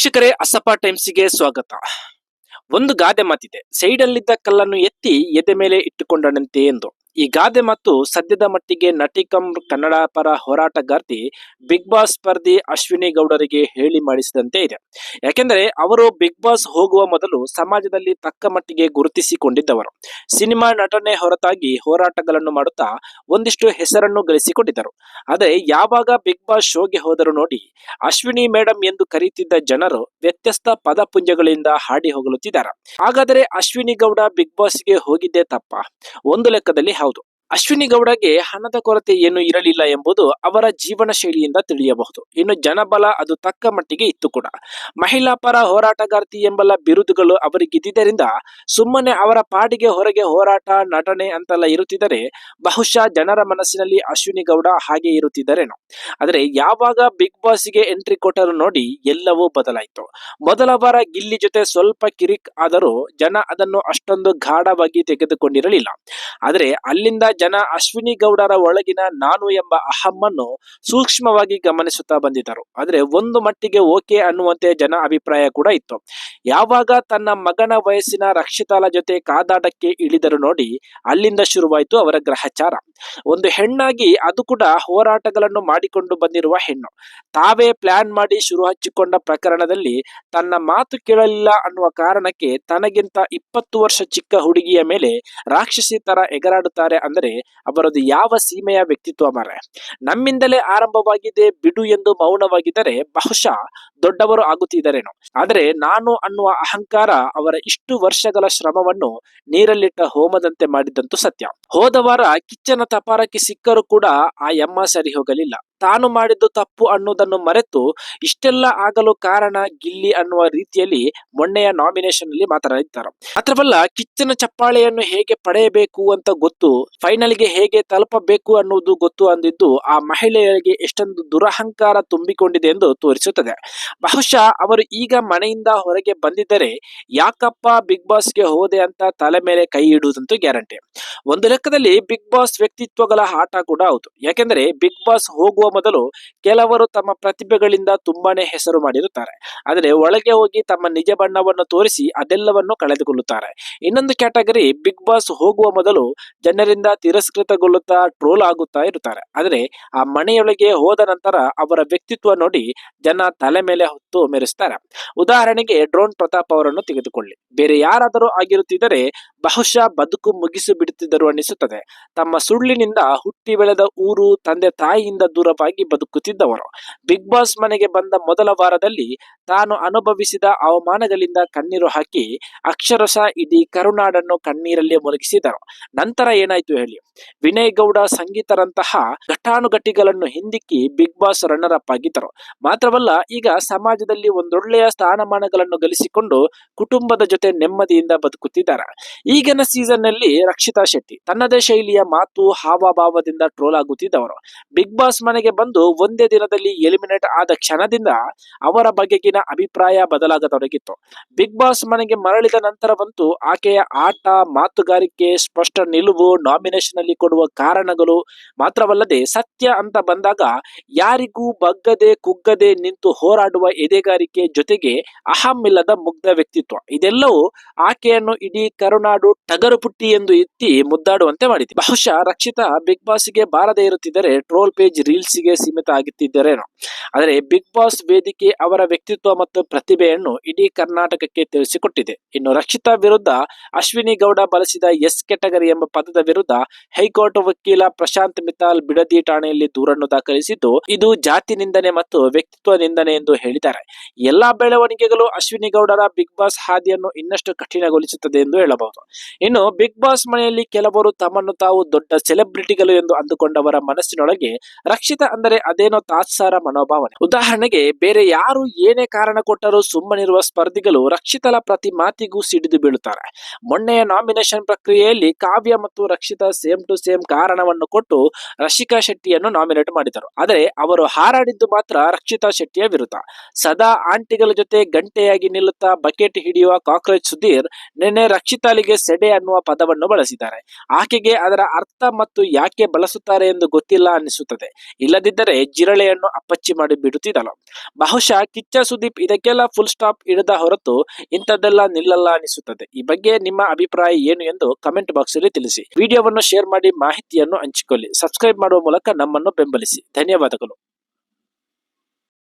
ವೀಕ್ಷಕರೇ ಅಸಪ ಟೈಮ್ಸ್ಗೆ ಸ್ವಾಗತ. ಒಂದು ಗಾದೆ ಮಾತಿದೆ. ಸೈಡಲ್ಲಿದ್ದ ಕಲ್ಲನ್ನು ಎತ್ತಿ ಎದೆ ಮೇಲೆ ಇಟ್ಟುಕೊಂಡನಂತೆ ಎಂದು. ಈ ಗಾದೆ ಮತ್ತು ಸದ್ಯದ ಮಟ್ಟಿಗೆ ನಟಿಕಂ ಕನ್ನಡ ಪರ ಹೋರಾಟಗಾರ್ತಿ ಬಿಗ್ ಬಾಸ್ ಸ್ಪರ್ಧಿ ಅಶ್ವಿನಿ ಗೌಡರಿಗೆ ಹೇಳಿ ಮಾಡಿಸಿದಂತೆ ಇದೆ. ಯಾಕೆಂದರೆ ಅವರು ಬಿಗ್ ಬಾಸ್ ಹೋಗುವ ಮೊದಲು ಸಮಾಜದಲ್ಲಿ ತಕ್ಕ ಮಟ್ಟಿಗೆ ಗುರುತಿಸಿಕೊಂಡಿದ್ದವರು. ಸಿನಿಮಾ ನಟನೆ ಹೊರತಾಗಿ ಹೋರಾಟಗಳನ್ನು ಮಾಡುತ್ತಾ ಒಂದಿಷ್ಟು ಹೆಸರನ್ನು ಗಳಿಸಿಕೊಂಡಿದ್ದರು. ಆದರೆ ಯಾವಾಗ ಬಿಗ್ ಬಾಸ್ ಶೋಗೆ ಹೋದರೂ ನೋಡಿ ಅಶ್ವಿನಿ ಮೇಡಮ್ ಎಂದು ಕರೆಯುತ್ತಿದ್ದ ಜನರು ವ್ಯತ್ಯಸ್ತ ಪದಪುಂಜಗಳಿಂದ ಹಾಡಿ ಹೋಗಲುತ್ತಿದ್ದಾರೆ. ಹಾಗಾದರೆ ಅಶ್ವಿನಿ ಗೌಡ ಬಿಗ್ ಬಾಸ್ಗೆ ಹೋಗಿದ್ದೇ ತಪ್ಪ? ಒಂದು ಲೆಕ್ಕದಲ್ಲಿ ಹೌದು ಅಶ್ವಿನಿ ಗೌಡಗೆ ಹಣದ ಕೊರತೆ ಏನು ಇರಲಿಲ್ಲ ಎಂಬುದು ಅವರ ಜೀವನ ಶೈಲಿಯಿಂದ ತಿಳಿಯಬಹುದು. ಇನ್ನು ಜನಬಲ ಅದು ತಕ್ಕ ಮಟ್ಟಿಗೆ ಇತ್ತು ಕೂಡ. ಮಹಿಳಾ ಪರ ಹೋರಾಟಗಾರ್ತಿ ಎಂಬಲ್ಲ ಬಿರುದುಗಳು ಅವರಿಗಿದ್ದರಿಂದ ಸುಮ್ಮನೆ ಅವರ ಪಾಡಿಗೆ ಹೊರಗೆ ಹೋರಾಟ, ನಟನೆ ಅಂತೆಲ್ಲ ಇರುತ್ತಿದ್ದರೆ ಬಹುಶಃ ಜನರ ಮನಸ್ಸಿನಲ್ಲಿ ಅಶ್ವಿನಿ ಗೌಡ ಹಾಗೆ ಇರುತ್ತಿದ್ದರೇನೋ. ಆದರೆ ಯಾವಾಗ ಬಿಗ್ ಬಾಸ್ಗೆ ಎಂಟ್ರಿ ಕೊಟ್ಟರು ನೋಡಿ ಎಲ್ಲವೂ ಬದಲಾಯಿತು. ಮೊದಲ ವಾರ ಗಿಲ್ಲಿ ಜೊತೆ ಸ್ವಲ್ಪ ಕಿರಿಕ್ ಆದರೂ ಜನ ಅದನ್ನು ಅಷ್ಟೊಂದು ಗಾಢವಾಗಿ ತೆಗೆದುಕೊಂಡಿರಲಿಲ್ಲ. ಆದರೆ ಅಲ್ಲಿಂದ ಜನ ಅಶ್ವಿನಿ ಗೌಡರ ಒಳಗಿನ ನಾನು ಎಂಬ ಅಹಮ್ಮನ್ನು ಸೂಕ್ಷ್ಮವಾಗಿ ಗಮನಿಸುತ್ತಾ ಬಂದಿದ್ದರು. ಆದ್ರೆ ಒಂದು ಮಟ್ಟಿಗೆ ಓಕೆ ಅನ್ನುವಂತೆ ಜನ ಅಭಿಪ್ರಾಯ ಕೂಡ ಇತ್ತು. ಯಾವಾಗ ತನ್ನ ಮಗನ ವಯಸ್ಸಿನ ರಕ್ಷಿತಾಲ ಜೊತೆ ಕಾದಾಟಕ್ಕೆ ಇಳಿದರು ನೋಡಿ ಅಲ್ಲಿಂದ ಶುರುವಾಯಿತು ಅವರ ಗ್ರಹಚಾರ. ಒಂದು ಹೆಣ್ಣಾಗಿ ಅದು ಕೂಡ ಹೋರಾಟಗಳನ್ನು ಮಾಡಿಕೊಂಡು ಬಂದಿರುವ ಹೆಣ್ಣು. ತಾವೇ ಪ್ಲಾನ್ ಮಾಡಿ ಶುರು ಹಚ್ಚಿಕೊಂಡ ಪ್ರಕರಣದಲ್ಲಿ ತನ್ನ ಮಾತು ಕೇಳಲಿಲ್ಲ ಅನ್ನುವ ಕಾರಣಕ್ಕೆ ತನಗಿಂತ ಇಪ್ಪತ್ತು ವರ್ಷ ಚಿಕ್ಕ ಹುಡುಗಿಯ ಮೇಲೆ ರಾಕ್ಷಸಿ ತರ ಎಗರಾಡುತ್ತಾರೆ ಅಂದರೆ ಅವರದು ಯಾವ ಸೀಮೆಯ ವ್ಯಕ್ತಿತ್ವ ಮರೆ? ನಮ್ಮಿಂದಲೇ ಆರಂಭವಾಗಿದೆ ಬಿಡು ಎಂದು ಮೌನವಾಗಿದ್ದರೆ ಬಹುಶಃ ದೊಡ್ಡವರು ಆಗುತ್ತಿದ್ದರೇನು. ಆದರೆ ನಾನು ಅನ್ನುವ ಅಹಂಕಾರ ಅವರ ಇಷ್ಟು ವರ್ಷಗಳ ಶ್ರಮವನ್ನು ನೀರಲ್ಲಿಟ್ಟ ಹೋಮದಂತೆ ಮಾಡಿದ್ದಂತೂ ಸತ್ಯ. ಹೋದ ವಾರ ಕಿಚ್ಚನ ತಪಾರಕ್ಕೆ ಸಿಕ್ಕರೂ ಕೂಡ ಆ ಎಮ್ಮ ಸರಿ ಹೋಗಲಿಲ್ಲ. ತಾನು ಮಾಡಿದ್ದು ತಪ್ಪು ಅನ್ನೋದನ್ನು ಮರೆತು ಇಷ್ಟೆಲ್ಲ ಆಗಲು ಕಾರಣ ಗಿಲ್ಲಿ ಅನ್ನುವ ರೀತಿಯಲ್ಲಿ ಮೊನ್ನೆಯ ನಾಮಿನೇಷನ್ ಅಲ್ಲಿ ಮಾತನಾಡಿದ್ದಾರೆ. ಮಾತ್ರವಲ್ಲ, ಕಿಚ್ಚನ ಚಪ್ಪಾಳೆಯನ್ನು ಹೇಗೆ ಪಡೆಯಬೇಕು ಅಂತ ಗೊತ್ತು ಫೈನಲ್ಗೆ ಹೇಗೆ ತಲುಪಬೇಕು ಅನ್ನುವುದು ಗೊತ್ತು ಅಂದಿದ್ದು, ಆ ಮಹಿಳೆಯರಿಗೆ ಎಷ್ಟೊಂದು ದುರಹಂಕಾರ ತುಂಬಿಕೊಂಡಿದೆ ಎಂದು ತೋರಿಸುತ್ತದೆ. ಬಹುಶಃ ಅವರು ಈಗ ಮನೆಯಿಂದ ಹೊರಗೆ ಬಂದಿದ್ದರೆ, ಯಾಕಪ್ಪ ಬಿಗ್ ಬಾಸ್ಗೆ ಹೋದೆ ಅಂತ ತಲೆ ಮೇಲೆ ಕೈ ಇಡುವುದಂತೂ ಗ್ಯಾರಂಟಿ. ಒಂದು ಲೆಕ್ಕದಲ್ಲಿ ಬಿಗ್ ಬಾಸ್ ವ್ಯಕ್ತಿತ್ವಗಳ ಆಟ ಕೂಡ ಹೌದು. ಯಾಕೆಂದರೆ ಬಿಗ್ ಬಾಸ್ ಹೋಗುವ ಮೊದಲು ಕೆಲವರು ತಮ್ಮ ಪ್ರತಿಭೆಗಳಿಂದ ತುಂಬಾನೇ ಹೆಸರು ಮಾಡಿರುತ್ತಾರೆ. ಆದರೆ ಒಳಗೆ ಹೋಗಿ ತಮ್ಮ ನಿಜ ಬಣ್ಣವನ್ನು ತೋರಿಸಿ ಅದೆಲ್ಲವನ್ನು ಕಳೆದುಕೊಳ್ಳುತ್ತಾರೆ. ಇನ್ನೊಂದು ಕ್ಯಾಟಗರಿ ಬಿಗ್ ಬಾಸ್ ಹೋಗುವ ಮೊದಲು ಜನರಿಂದ ತಿರಸ್ಕೃತಗೊಳ್ಳುತ್ತಾ ಟ್ರೋಲ್ ಆಗುತ್ತಾ ಇರುತ್ತಾರೆ. ಆದರೆ ಆ ಮನೆಯೊಳಗೆ ಹೋದ ನಂತರ ಅವರ ವ್ಯಕ್ತಿತ್ವ ನೋಡಿ ಜನ ತಲೆ ಮೇಲೆ ಹೊತ್ತು ಮೆರೆಸ್ತಾರೆ. ಉದಾಹರಣೆಗೆ ಡ್ರೋನ್ ಪ್ರತಾಪ್ ಅವರನ್ನು ತೆಗೆದುಕೊಳ್ಳಿ. ಬೇರೆ ಯಾರಾದರೂ ಆಗಿರುತ್ತಿದ್ದರೆ ಬಹುಶಃ ಬದುಕು ಮುಗಿಸಿ ಬಿಡುತ್ತಿದ್ದರು ಅನ್ನಿಸುತ್ತದೆ. ತಮ್ಮ ಸುಳ್ಳಿನಿಂದ ಹುಟ್ಟಿ ಬೆಳೆದ ಊರು, ತಂದೆ ತಾಯಿಯಿಂದ ದೂರವಾಗಿ ಬದುಕುತ್ತಿದ್ದವರು. ಬಿಗ್ ಬಾಸ್ ಮನೆಗೆ ಬಂದ ಮೊದಲ ವಾರದಲ್ಲಿ ತಾನು ಅನುಭವಿಸಿದ ಅವಮಾನಗಳಿಂದ ಕಣ್ಣೀರು ಹಾಕಿ ಅಕ್ಷರಶಃ ಇಡೀ ಕರುನಾಡನ್ನು ಕಣ್ಣೀರಲ್ಲಿ ಮುಲಗಿಸಿದರು ನಂತರ ಏನಾಯ್ತು ಹೇಳಿ? ವಿನಯ್ ಗೌಡ ಸಂಗೀತರಂತಹ ಘಟಾನುಘಟಿಗಳನ್ನು ಹಿಂದಿಕ್ಕಿ ಬಿಗ್ ಬಾಸ್ ರನ್ನರ್ ಅಪ್ ಆಗಿದ್ದರು. ಮಾತ್ರವಲ್ಲ, ಈಗ ಸಮಾಜದಲ್ಲಿ ಒಂದೊಳ್ಳೆಯ ಸ್ಥಾನಮಾನಗಳನ್ನು ಗಳಿಸಿಕೊಂಡು ಕುಟುಂಬದ ಜೊತೆ ನೆಮ್ಮದಿಯಿಂದ ಬದುಕುತ್ತಿದ್ದಾರೆ. ಈಗಿನ ಸೀಸನ್ನಲ್ಲಿ ರಕ್ಷಿತಾ ಶೆಟ್ಟಿ ತನ್ನದೇ ಶೈಲಿಯ ಮಾತು ಹಾವಭಾವದಿಂದ ಟ್ರೋಲ್ ಆಗುತ್ತಿದ್ದವರು. ಬಿಗ್ ಬಾಸ್ ಮನೆಗೆ ಬಂದು ಒಂದೇ ದಿನದಲ್ಲಿ ಎಲಿಮಿನೇಟ್ ಆದ ಕ್ಷಣದಿಂದ ಅವರ ಬಗೆಗಿನ ಅಭಿಪ್ರಾಯ ಬದಲಾಗತೊಡಗಿತ್ತು. ಬಿಗ್ ಬಾಸ್ ಮನೆಗೆ ಮರಳಿದ ನಂತರವಂತೂ ಆಕೆಯ ಆಟ, ಮಾತುಗಾರಿಕೆ, ಸ್ಪಷ್ಟ ನಿಲುವು ನಾಮಿನೇಷನ್ ಅಲ್ಲಿ ಕೊಡುವ ಕಾರಣಗಳು ಮಾತ್ರವಲ್ಲದೆ ಸತ್ಯ ಅಂತ ಬಂದಾಗ ಯಾರಿಗೂ ಬಗ್ಗದೆ ಕುಗ್ಗದೆ ನಿಂತು ಹೋರಾಡುವ ಎದೆಗಾರಿಕೆ ಜೊತೆಗೆ ಅಹಂ ಇಲ್ಲದ ಮುಗ್ಧ ವ್ಯಕ್ತಿತ್ವ. ಇದೆಲ್ಲವೂ ಆಕೆಯನ್ನು ಇಡೀ ಕರುನಾಡು ಟಗರು ಪುಟ್ಟಿ ಎಂದು ಎತ್ತಿ ಮುದ್ದಾಡುವಂತೆ ಮಾಡಿದೆ. ಬಹುಶಃ ರಕ್ಷಿತಾ ಬಿಗ್ ಬಾಸ್ಗೆ ಬಾರದೇ ಇರುತ್ತಿದ್ದರೆ ಟ್ರೋಲ್ ಪೇಜ್ ರೀಲ್ಸ್ಗೆ ಸೀಮಿತ ಆಗುತ್ತಿದ್ದರೇನೋ. ಆದರೆ ಬಿಗ್ ಬಾಸ್ ವೇದಿಕೆ ಅವರ ವ್ಯಕ್ತಿತ್ವ ಮತ್ತು ಪ್ರತಿಭೆಯನ್ನು ಇಡೀ ಕರ್ನಾಟಕಕ್ಕೆ ತಿಳಿಸಿಕೊಟ್ಟಿದೆ. ಇನ್ನು ರಕ್ಷಿತಾ ವಿರುದ್ಧ ಅಶ್ವಿನಿ ಗೌಡ ಬಳಸಿದ ಎಸ್ ಕೆಟಗರಿ ಎಂಬ ಪದದ ವಿರುದ್ಧ ಹೈಕೋರ್ಟ್ ವಕೀಲ ಪ್ರಶಾಂತ್ ಮಿತಾಲ್ ಬಿಡದಿ ಠಾಣೆಯಲ್ಲಿ ದೂರನ್ನು ದಾಖಲಿಸಿದ್ದು, ಇದು ಜಾತಿ ನಿಂದನೆ ಮತ್ತು ವ್ಯಕ್ತಿತ್ವ ನಿಂದನೆ ಎಂದು ಹೇಳಿದ್ದಾರೆ. ಎಲ್ಲಾ ಬೆಳವಣಿಗೆಗಳು ಅಶ್ವಿನಿ ಗೌಡರ ಬಿಗ್ ಬಾಸ್ ಹಾದಿಯನ್ನು ಇನ್ನಷ್ಟು ಕಠಿಣಗೊಳಿಸುತ್ತದೆ ಎಂದು ಹೇಳಬಹುದು. ಇನ್ನು ಬಿಗ್ ಬಾಸ್ ಮನೆಯಲ್ಲಿ ಕೆಲವರು ತಮ್ಮನ್ನು ತಾವು ದೊಡ್ಡ ಸೆಲೆಬ್ರಿಟಿಗಳು ಎಂದು ಅಂದುಕೊಂಡವರ ಮನಸ್ಸಿನೊಳಗೆ ರಕ್ಷಿತ ಅಂದರೆ ಅದೇನೋ ತಾತ್ಸಾರ ಮನೋಭಾವನೆ. ಉದಾಹರಣೆಗೆ, ಬೇರೆ ಯಾರು ಏನೇ ಕಾರಣ ಕೊಟ್ಟರೂ ಸುಮ್ಮನಿರುವ ಸ್ಪರ್ಧಿಗಳು ರಕ್ಷಿತಲ ಪ್ರತಿ ಮಾತಿಗೂ ಸಿಡಿದು ಬೀಳುತ್ತಾರೆ. ಮೊನ್ನೆಯ ನಾಮಿನೇಷನ್ ಪ್ರಕ್ರಿಯೆಯಲ್ಲಿ ಕಾವ್ಯ ಮತ್ತು ರಕ್ಷಿತ ಸೇಮ್ ಟು ಸೇಮ್ ಕಾರಣವನ್ನು ಕೊಟ್ಟು ರಶಿಕಾ ಶೆಟ್ಟಿಯನ್ನು ನಾಮಿನೇಟ್ ಮಾಡಿದರು ಆದರೆ ಅವರು ಹಾರಾಡಿದ್ದು ಮಾತ್ರ ರಕ್ಷಿತಾ ಶೆಟ್ಟಿಯ ವಿರುದ್ಧ. ಸದಾ ಆಂಟಿಗಳ ಜೊತೆ ಗಂಟೆಯಾಗಿ ನಿಲ್ಲುತ್ತಾ ಬಕೆಟ್ ಹಿಡಿಯುವ ಕಾಕ್ರೋಚ್ ಸುಧೀರ್ ನಿನ್ನೆ ರಕ್ಷಿತಾಲಿಗೆ ಸೆಡೆ ಅನ್ನುವ ಪದವನ್ನು ಬಳಸಿದ್ದಾರೆ. ಆಕೆಗೆ ಅದರ ಅರ್ಥ ಮತ್ತು ಯಾಕೆ ಬಳಸುತ್ತಾರೆ ಎಂದು ಗೊತ್ತಿಲ್ಲ ಅನಿಸುತ್ತದೆ ಇಲ್ಲದಿದ್ದರೆ ಜಿರಳೆಯನ್ನು ಅಪ್ಪಚ್ಚಿ ಮಾಡಿ ಬಿಡುತ್ತಿದ್ದಳು. ಬಹುಶಃ ಕಿಚ್ಚ ಸುದೀಪ್ ಇದಕ್ಕೆಲ್ಲ ಫುಲ್ ಸ್ಟಾಪ್ ಇಡದ ಹೊರತು ಇಂಥದ್ದೆಲ್ಲ ನಿಲ್ಲಲ್ಲ ಅನಿಸುತ್ತದೆ ಈ ಬಗ್ಗೆ ನಿಮ್ಮ ಅಭಿಪ್ರಾಯ ಏನು ಎಂದು ಕಮೆಂಟ್ ಬಾಕ್ಸ್ ಅಲ್ಲಿ ತಿಳಿಸಿ. ವಿಡಿಯೋವನ್ನು ಶೇರ್ ಮಾಡಿ ಮಾಹಿತಿಯನ್ನು ಹಂಚಿಕೊಳ್ಳಿ. ಸಬ್ಸ್ಕ್ರೈಬ್ ಮಾಡುವ ಮೂಲಕ ನಮ್ಮನ್ನು ಬೆಂಬಲಿಸಿ. ಧನ್ಯವಾದಗಳು.